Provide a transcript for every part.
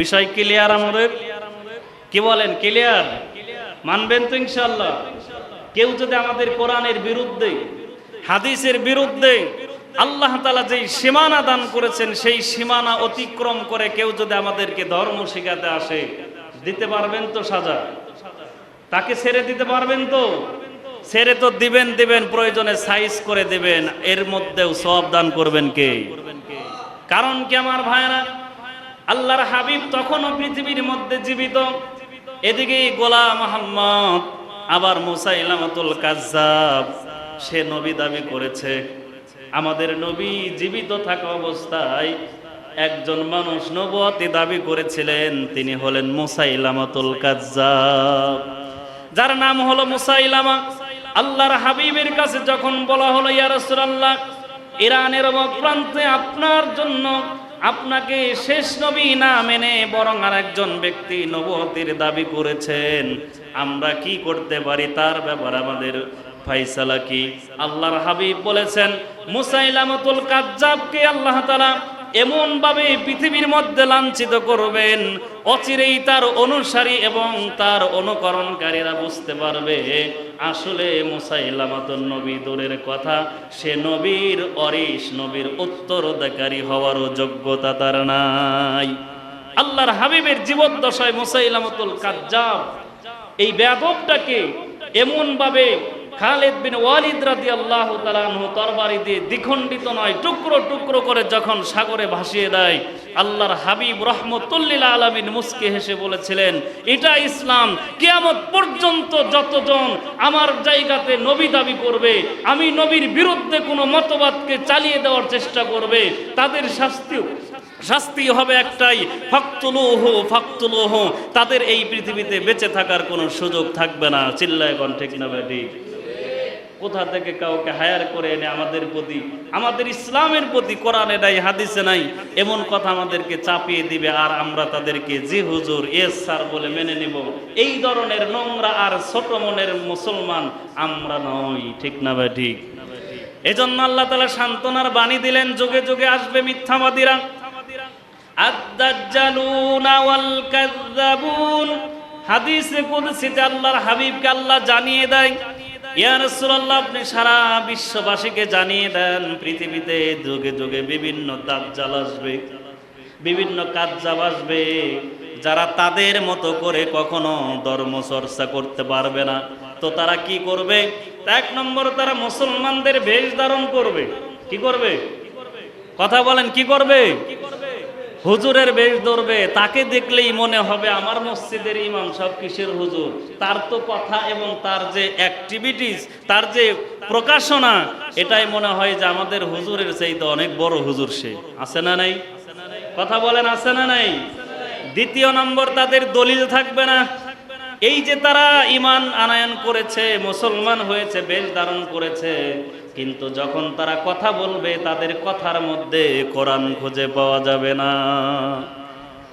বিষয় ক্লিয়ার আমাদের? কি বলেন ক্লিয়ার মানবেন তো ইনশাল্লাহ কেউ যদি আমাদের কোরআনের বিরুদ্ধে, হাদিসের বিরুদ্ধে আল্লাহ তালা যেই সীমানা দান করেছেন, সেই সীমানা অতিক্রম করে কেউ যদি আমাদেরকে ধর্ম শিখাতে আসে, দিতে পারবেন তো সাজা? তাকে ছেড়ে দিতে পারবেন তো? ছেড়ে তো দিবেন দিবেন, প্রয়োজনে সাইজ করে দিবেন, এর মধ্যেও সব দান করবেন কে? কারণ কি আমার ভাইরা আল্লাহর হাবিব তখনও পৃথিবীর মধ্যে জীবিত। এদিকে গোলাম মোহাম্মদ আবার মুসাইলামাতুল কাজ্জাব, সে নবী দাবি করেছে, আমাদের নবী জীবিত থাকা অবস্থায় একজন মানুষ নবতী দাবি করেছিলেন, তিনি হলেন মুসাইলামাতুল কাজ্জাব। যার নাম হলো মুসাইলামা। আল্লাহর হাবিবের কাছে যখন বলা হলো, ইয়া আল্লাহ ইরানের প্রান্তে আপনার জন্য আপনাকে শেষ নবী না মেনে বরং আর একজন ব্যক্তি নবতির দাবি করেছেন। আমরা কি করতে পারি? তার ব্যাপার আমাদের ফাইসালা কি? আল্লাহর হাবিব বলেছেন, মুসাইলামতুল কাজ্জাবকে আল্লাহ তাআলা এমন ভাবে পৃথিবীর মধ্যে লাঞ্ছিত করবেন, অচিরেই তার অনুসারী এবং তার অনুকরণকারীরা বুঝতে পারবে, আসলে মুসাইলামাতুন নবী দূরের কথা, সে নবীর অরিশ, নবীর উত্তরদাকারী হওয়ারও যোগ্যতা তার নাই। আল্লাহর হাবিবের জীবদ্দশায় মুসাইলামাতুল কাজ্জাব এই ব্যাপকটাকে এমন ভাবে খালেদ বিন ওয়ালিদ রাদি আল্লাহ তরবারি দিয়ে দ্বিখণ্ডিত নয়, টুকরো টুকরো করে যখন সাগরে ভাসিয়ে দেয়, আল্লাহর হাবিব রহমতুল্লিল আলমিন মুসকে হেসে বলেছিলেন, এটা ইসলাম, কেয়ামত পর্যন্ত যতজন আমার জায়গাতে নবী দাবি করবে, আমি নবীর বিরুদ্ধে কোনো মতবাদকে চালিয়ে দেওয়ার চেষ্টা করবে, তাদের শাস্তিও শাস্তি হবে একটাই, ফাক্তুলুহ ফাক্তুলুহ, তাদের এই পৃথিবীতে বেঁচে থাকার কোনো সুযোগ থাকবে না। চিল্লায় গণ ঠিক না ব্যাটি কোথা থেকে কাউকে হায়ার করে এনে আমাদের প্রতি, আমাদের ইসলামের প্রতি কোরআনে নাই, হাদিসে নাই, এমন কথা আমাদেরকে চাপিয়ে দিবে আর আমরা তাদেরকে জি হুজুর এস স্যার বলে মেনে নিব। এই ধরনের নোংরা আর ছোট মনের মুসলমান আমরা নই, ঠিক না ভাই ঠিক? এজন্য আল্লাহ তালা সান্ত্বনার বাণী দিলেন, যুগে যুগে আসবে মিথ্যাবাদীরা। কাযযাবুন হাদিসে কুদসিতে আল্লাহর হাবিবকে আল্লাহ জানিয়ে দেয়। ইয়া রাসূলুল্লাহ, আপনি সারা বিশ্ববাসীকে জানিয়ে দেন, পৃথিবীতে যুগে যুগে বিভিন্ন দাজ্জাল আসবে, বিভিন্ন কাজ্জাব আসবে, যারা তাদের মতো করে কখনো ধর্ম চর্চা করতে পারবে না। তো তারা কি করবে? এক নম্বর, তারা মুসলমানদের বেশ ধারণ করবে। কি করবে? কথা বলেন, কি করবে? হুজুরের বেশ ধরবে, তাকে দেখলেই মনে হবে আমার মসজিদের ইমাম সব কিসের হুজুর? তার তো কথা এবং তার যে অ্যাক্টিভিটিস তার যে প্রকাশনা, এটাই মনে হয় যে আমাদের হুজুরের চাইতে অনেক বড় হুজুর সে। আছে না নাই? কথা বলেন, আছে না নাই? দ্বিতীয় নম্বর, তাদের দলিল থাকবে না। এই যে তারা ইমান আনায়ন করেছে, মুসলমান হয়েছে, বেশ ধারণ করেছে। কিন্তু যখন তারা কথা বলবে, তাদের কথার মধ্যে কোরআন খুঁজে পাওয়া যাবে না।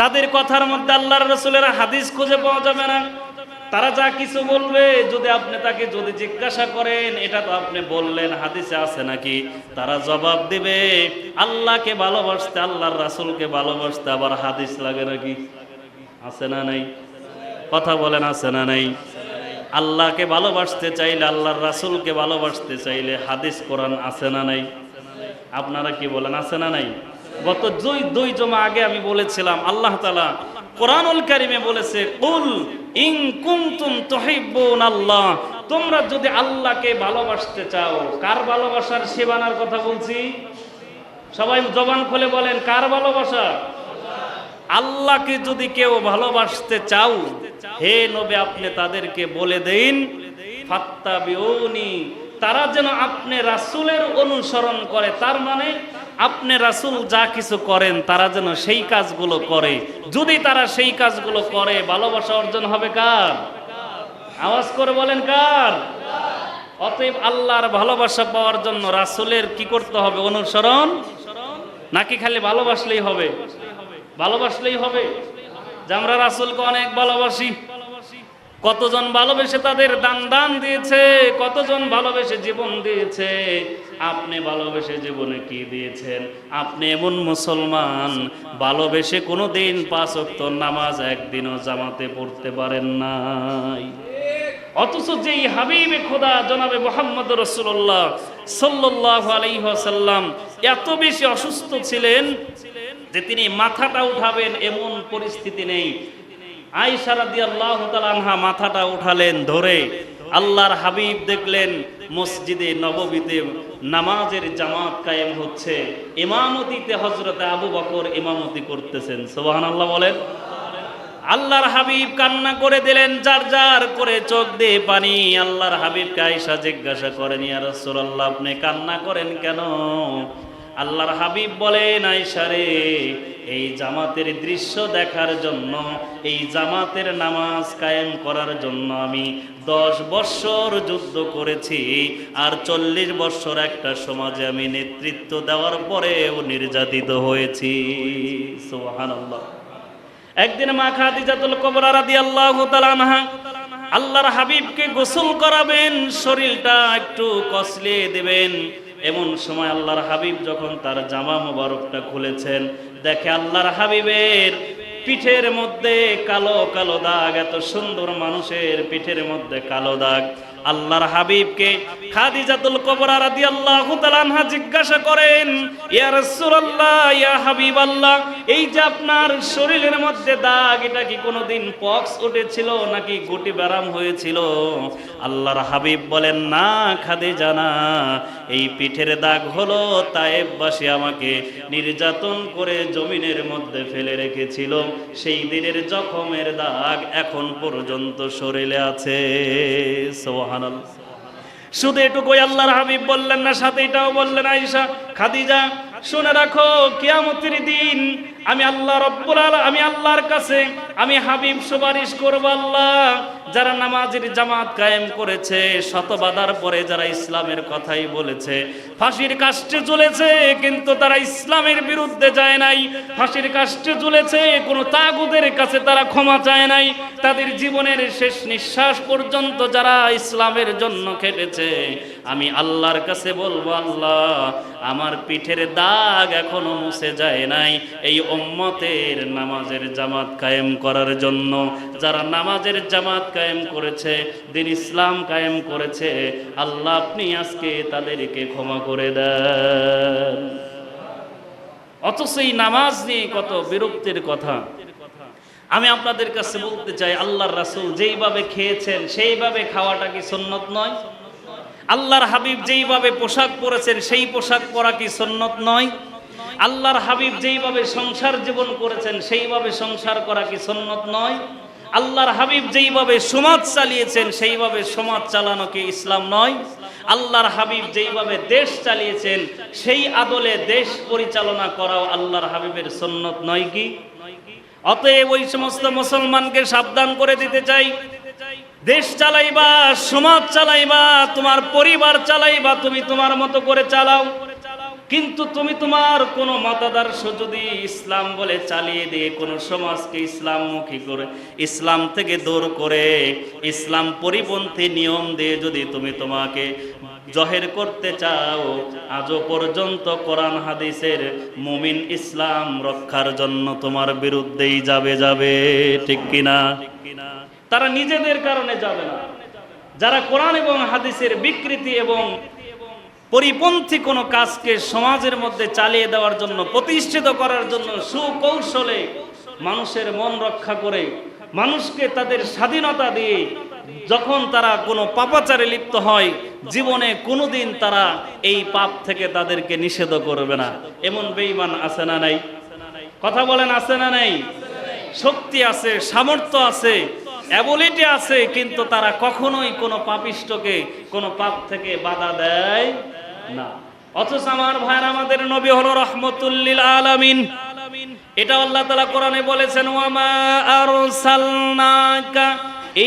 তাদের কথার মধ্যে আল্লাহর রসুলের হাদিস খুঁজে পাওয়া যাবে না। তারা যা কিছু বলবে, যদি আপনি তাকে যদি জিজ্ঞাসা করেন, এটা তো আপনি বললেন, হাদিসে আছে নাকি? তারা জবাব দিবে, আল্লাহকে ভালোবাসতে, আল্লাহর রাসুলকে ভালোবাসতে আবার হাদিস লাগে নাকি? আছে না নাই? কথা বলেন, আছে না নাই? আল্লাহকে ভালোবাসতে চাইলে, আল্লাহর রাসুলকে ভালোবাসতে চাইলে হাদিস, কোরআন আছে না নাই? আপনারা কি বলেন, আছে না নাই? গত দুই দুই জমা আগে আমি বলেছিলাম, আল্লাহ তালা কোরআনুল কারিমে বলেছে, কুল ইং কুমতুম তুহিব্বুন আল্লাহ তোমরা যদি আল্লাহকে ভালোবাসতে চাও, কার ভালোবাসার সেবানার কথা বলছি? সবাই জবান খুলে বলেন, কার ভালোবাসা? আল্লাহকে যদি কেউ ভালোবাসতে চাও, হে নবে আপনি তাদেরকে বলে দিন তারা যেন আপনি রাসূলের অনুসরণ করে, তার মানে আপনি রাসূল যা কিছু করেন, তারা যেন সেই কাজগুলো করে। যদি তারা সেই কাজগুলো করে, ভালোবাসা অর্জন হবে কার? আওয়াজ করে বলেন কার? অতএব আল্লাহর ভালোবাসা পাওয়ার জন্য রাসূলের কি করতে হবে? অনুসরণ? নাকি খালি ভালোবাসলেই হবে? ভালোবাসলেই হবে। যে আমরা রাসুলকে অনেক ভালোবাসি। কতজন ভালোবেসে তাদের দান দান দিয়েছে, কতজন ভালোবেসে জীবন দিয়েছে, আপনি ভালোবেসে জীবনে কি দিয়েছেন? আপনি এমন মুসলমান, ভালোবেসে কোনো দিন পাঁচ নামাজ একদিনও জামাতে পড়তে পারেন নাই। অথচ যেই হাবিবে খোদা জনাবে মোহাম্মদ রসুল্লাহ সাল্লাহ আলাইসাল্লাম এত বেশি অসুস্থ ছিলেন যে তিনি মাথাটা উঠাবেন এমন পরিস্থিতি নেই। আয়সা রাদিয়াল্লাহু তাআলা আনহা মাথাটা উঠালেন ধরে। আল্লাহর হাবিব দেখলেন মসজিদে নববীতে নামাজের জামাত কায়েম হচ্ছে। ইমামতিতে হজরতে আবু বকর ইমামতি করতেছেন সোহান আল্লাহ বলেন। আল্লাহর হাবিব কান্না করে দিলেন, যার যার করে চোখ দিয়ে পানি। আল্লাহর হাবিবকে আয়সা জিজ্ঞাসা করেন, ইয়া রাসূলুল্লাহ, আপনি কান্না করেন কেন? আল্লাহর হাবিব বলেন আয়সা রে, এই জামাতের দৃশ্য দেখার জন্য, এই জামাতের নামাজ কায়েম করার জন্য আমি দশ বৎসর যুদ্ধ করেছি আর চল্লিশ বৎসর একটা সমাজে আমি নেতৃত্ব দেওয়ার পরেও নির্যাতিত হয়েছি। সুবহানাল্লাহ। একদিন মা খাদিজাতুল কুবরা রাদিয়াল্লাহু তাআলা আনহা আল্লাহর হাবিবকে গোসল করাবেন, শরীরটা একটু কসলিয়ে দেবেন। এমন সময় আল্লাহর হাবিব যখন তার জামা মোবারকটা খুলেছেন, দেখে আল্লাহর হাবিবের পিঠের মধ্যে কালো কালো দাগ, এত সুন্দর মানুষের পিঠের মধ্যে কালো দাগ। আল্লাহর হাবিবকে খাদিজাতুল কুবরা রাদিয়াল্লাহু তাআলা আনহা জিজ্ঞাসা করেন, ইয়া রাসূলুল্লাহ, ইয়া হাবিবাল্লাহ, এই যে আপনার শরীরের মধ্যে দাগ, এটা কি কোনোদিন পক্স উঠেছিল নাকি গুটি ব্যারাম হয়েছিল? আল্লাহর হাবিব বলেন, না খাদিজা, না। এই পিঠের দাগ হলো তায়েববাসী আমাকে নির্যাতন করে জমিনের মধ্যে ফেলে রেখেছিল। সেই দিনের জখমের দাগ এখন পর্যন্ত শরীরে আছে। সোহানাল্লাহ শুধু এটুকুই আল্লাহর হাবিব বললেন না সাথে এটাও বললেন আয়েশা খাদিজা শুনে রাখো, কিয়ামতের দিন আমি আল্লাহ রব্বুল আলা আমি আল্লাহর কাছে আমি হাবিব সুপারিশ করব আল্লাহ। যারা নামাজের জামাত কায়েম করেছে শত বাধার পরে যারা ইসলামের কথাই বলেছে, ফাঁসির কাষ্টে চলেছে কিন্তু তারা ইসলামের বিরুদ্ধে যায় নাই। ফাঁসির কাষ্টে চলেছে কোনো তাগুদের কাছে তারা ক্ষমা চায় নাই। তাদের জীবনের শেষ নিঃশ্বাস পর্যন্ত যারা ইসলামের জন্য খেটেছে আমি আল্লাহর কাছে বলব, আল্লাহ, আমার পিঠের দাগ এখনও মুছে যায় নাই। এই উম্মতের নামাজের জামাত কায়েম করার জন্য যারা নামাজের জামাত কায়েম করেছে, দিন ইসলাম কায়েম করেছে, আল্লাহ আপনি আজকে তাদেরকে ক্ষমা করে দেন। অথচ এই নামাজ নিয়ে কত বিরক্তির কথা। আমি আপনাদের কাছে বলতে চাই, আল্লাহর রাসূল যেইভাবে খেয়েছেন, সেইভাবে খাওয়াটা কি সুন্নত নয়? আল্লাহর হাবিব যেইভাবে পোশাক পরেছেন, সেই পোশাক পরা কি সুন্নত নয়? আল্লাহর হাবিব যেইভাবে সংসার জীবন করেছেন, সেইভাবে সংসার করা কি সুন্নত নয়? আল্লাহর হাবিব যেইভাবে সমাজ চালিয়েছেন, সেইভাবে সমাজ চালানো কি ইসলাম নয়? আল্লাহর হাবিব যেইভাবে দেশ চালিয়েছেন, সেই আদলে দেশ পরিচালনা করাও আল্লাহর হাবিবের সুন্নত নয় কি? অতএব ওই সমস্ত মুসলমানকে সাবধান করে দিতে চাই। দেশ চালাইবা, সমাজ চালাইবা, তোমার পরিবার চালাইবা, তুমি তোমার মতো করে চালাও। কিন্তু তুমি তোমার কোনো মতাদর্শ যদি ইসলাম বলে চালিয়ে দিয়ে কোনো সমাজকে ইসলামমুখী করে, ইসলাম থেকে দূর করে, ইসলাম পরিপন্থী নিয়ম দিয়ে যদি তুমি তোমাকে জহের করতে চাও, আজও পর্যন্ত কোরআন হাদিসের মুমিন ইসলাম রক্ষার জন্য তোমার বিরুদ্ধেই যাবে যাবে, ঠিক কিনা? তারা নিজেদের কারণে যাবে না। যারা কোরআন এবং হাদিসের বিকৃতি এবং পরিপন্থী কোনো কাজকে সমাজের মধ্যে চালিয়ে দেওয়ার জন্য, প্রতিষ্ঠিত করার জন্য সুকৌশলে মানুষের মন রক্ষা করে, মানুষকে তাদের স্বাধীনতা দিয়ে যখন তারা কোনো পাপাচারে লিপ্ত হয়, জীবনে কোনোদিন তারা এই পাপ থেকে তাদেরকে নিষেধ করবে না। এমন বেঈমান আছে না নাই? কথা বলেন, আছে না নাই? শক্তি আছে, সামর্থ্য আছে অ্যাবিলিটি আছে, কিন্তু তারা কখনোই কোনো পাপিষ্টকে কোনো পাপ থেকে বাধা দেয় না। অথচ আমার ভাইয়ের, আমাদের নবী হলো রহমতুল্লিল আলামিন। এটা আল্লাহ তালা কোরআনে বলেছেন, ওয়ামা আরসালনাকা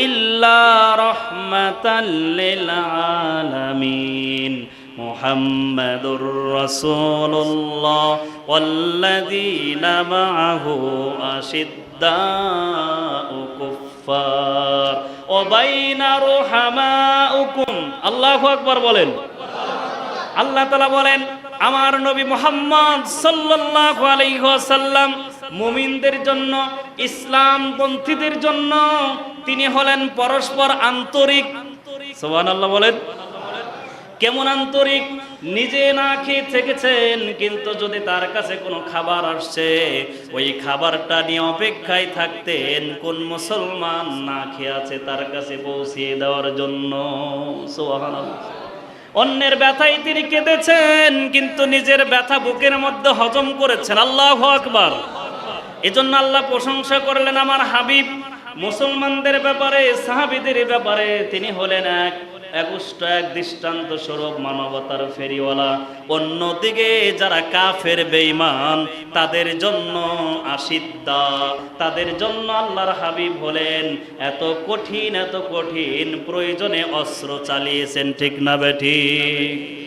ইল্লা রাহমাতাল লিল আলামিন। মুহাম্মাদুর রাসূলুল্লাহ ওয়াল্লাযীনা মাআহু আশিদ্দাউ আল্লাহু আকবার বলেন। আল্লাহ তালা বলেন, আমার নবী মোহাম্মদ সাল্লাল্লাহু আলাইহি ওয়াসাল্লাম মুমিনদের জন্য, ইসলাম পন্থীদের জন্য তিনি হলেন পরস্পর আন্তরিক। সুবহানাল্লাহ বলেন। কেমন আন্তরিক? নিজে না খেয়ে থেকেছেন, কিন্তু যদি তার কাছে কোনো খাবার আসছে, ওই খাবারটা নিয়ে অপেক্ষায় থাকতেন, কোন মুসলমান না খেয়ে আছে তার কাছে পৌঁছিয়ে দেওয়ার জন্য। অন্যের ব্যথায় তিনি কেঁদেছেন, কিন্তু নিজের ব্যথা বুকের মধ্যে হজম করেছেন। আল্লাহ আকবার। এজন্য আল্লাহ প্রশংসা করলেন আমার হাবিব। মুসলমানদের ব্যাপারে, সাহাবিদের ব্যাপারে তিনি হলেন এক। একুষ্ট এক দৃষ্টান্ত স্বরূপ মানবতার ফেরিওয়ালা। অন্যদিকে যারা কাফের, বেঈমান, তাদের জন্য আসিদ্দা তাদের জন্য আল্লাহর হাবিব হলেন। এত কঠিন এত কঠিন প্রয়োজনে অস্ত্র চালিয়েছেন, ঠিক না বেঠিক